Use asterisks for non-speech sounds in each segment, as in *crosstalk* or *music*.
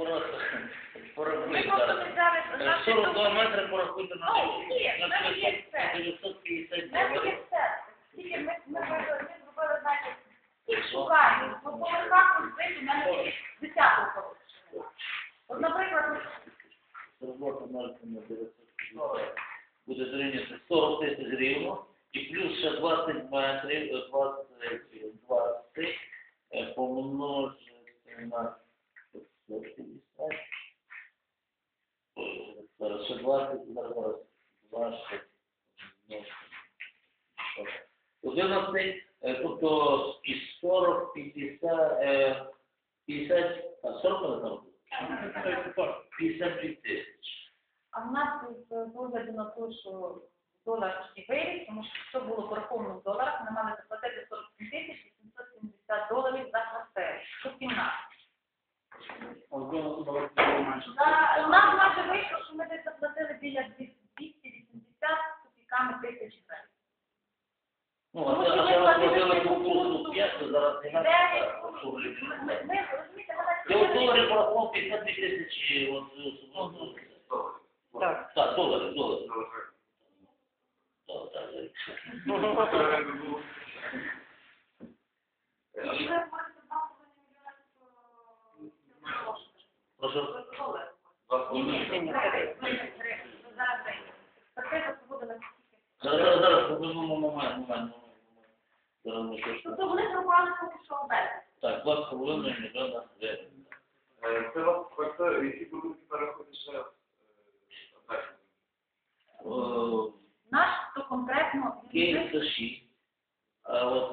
Ми порахуй просто зараз. не Е, наші 42 метри порахуйте на Ну, є, в мене є все. 950 У мене є все. Тільки ми, ми, вибрали- ми зробили, значить, всіх шукаємо. По поверхах розбити, у мене є десяток поверхів. От, наприклад, Робота можете на 950. Буде зрівняти 40 тисяч гривень. І плюс ще 20 метрів, е, 20, 20 е, помножити на 550. Ой, Зараз ще 20, зараз, зараз, 20, 11, е, тобто із 40, 50, е, 50, а 40 не знаю, 52 тисяч. а в нас огляду на те, що долар ще виріс, тому що все було пораховано в доларах, ми мали заплатити 47 тисяч 870 доларів за квартиру. Щокімнату. За- У нас майже вийшло, що ми десь заплатили біля 280 копійками тисяч гривень. Ну, Тому а що ми це платили по курсу курсу. зараз не Дев'ять. надо, що ви Ми, ми, ми, розумієте, Я от вона порахував 52 тисячі, от, от, от, Так. так, доларів, доларів. Так, так, так. Прошу. Ні, ні, ні, ні, зараз. Квартира Зараз, момент, момент, момент. Зараз ми щось. Тобто вони пропали поки що оберти. Так, 2,5 мільйона гривень. Е, Це вас квартири, які будуть переходити ще е. Е, Наш то конкретно Київ це 6.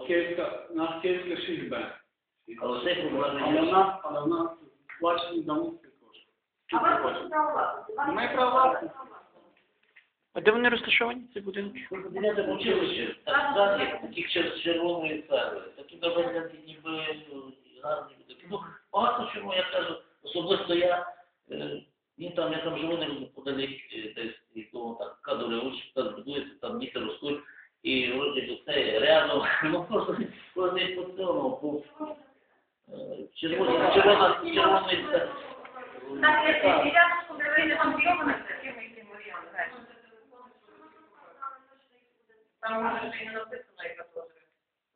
Київська, наш Київська 6Б. але цей проблеми Але в нас, але в нас сплачені домовки кошти. А ви хочете право власності? Ми є право власності. А де вони розташовані, ці будинки? Кабінети в училищі, так таких чер- червоної цегли. Такі доведені ніби ну, гарні будинки. Ну, багато чому, я кажу, особисто я, е, він там, я там живу неподалік, е, десь, і тому так кадри учать, так будується, там діти ростуть, і вроді до це рядом, *laughs* ну просто, просто і по цьому, по червона, червоної цегли. Так, я рядом подивили вам зйомане, якими яким варіантом. Там може ще й не написано, яка теж.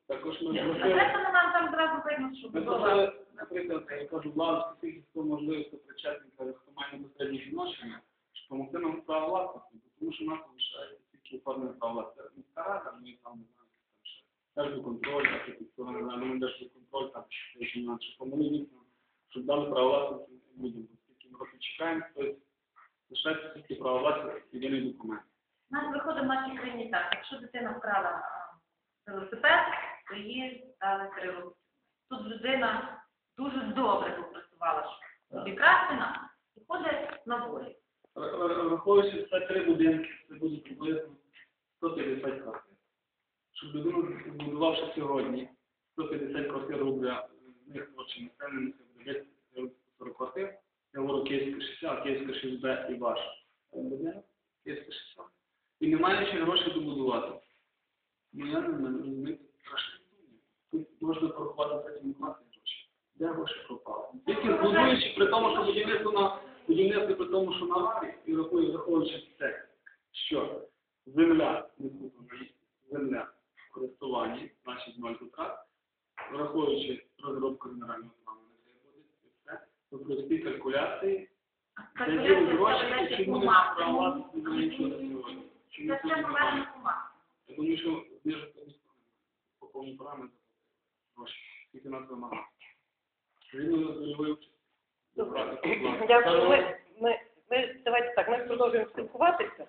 Також ми А це нам там зразу видно, що просили, наприклад, я кажу, владу, скільки хто можливо, хто причетний, хто має безпосереднє відношення, щоб допомогти нам право власності, тому що нас залишається тільки оформлення права власності. Стара, там, ми там не знаємо, там ще. Держконтроль, архітектура, не ну, держконтроль, там, щоб помогли нам, щоб дали право людям. Бо Скільки ми років чекаємо, тобто лишається тільки право власності, єдиний документ. У нас виходить в нашій країні так, якщо дитина вкрала велосипед, то її дали три роки. Тут людина дуже добре попрацювала, щоб відкрасти нам, і ходить на волі. Враховуючи це три будинки, це буде приблизно 150 квартир. Щоб людина, збудувавши сьогодні 150 квартир рубля, з них очі населення, це буде 40 квартир. Я говорю Київська 60, Київська 6Б і ваш Київська 60. І немає ще грошей добудувати. Ну я не розумієте, страшно. Тут можна порахувати потім класні гроші. Де гроші пропали? Тільки будуючи при тому, що будівництво на будівництво при тому, що на аварії, і враховуючи те, що враховуючи розробку генерального плану. Не буде, все, то прості калькуляції, де гроші, і чому не права не на сьогодні. Чому Це не проведено я думаю, що біжить по повній програмі гроші, тільки нас вимагає. Він рольовий Дякую. Ми, ми, ми, давайте так, ми продовжуємо спілкуватися.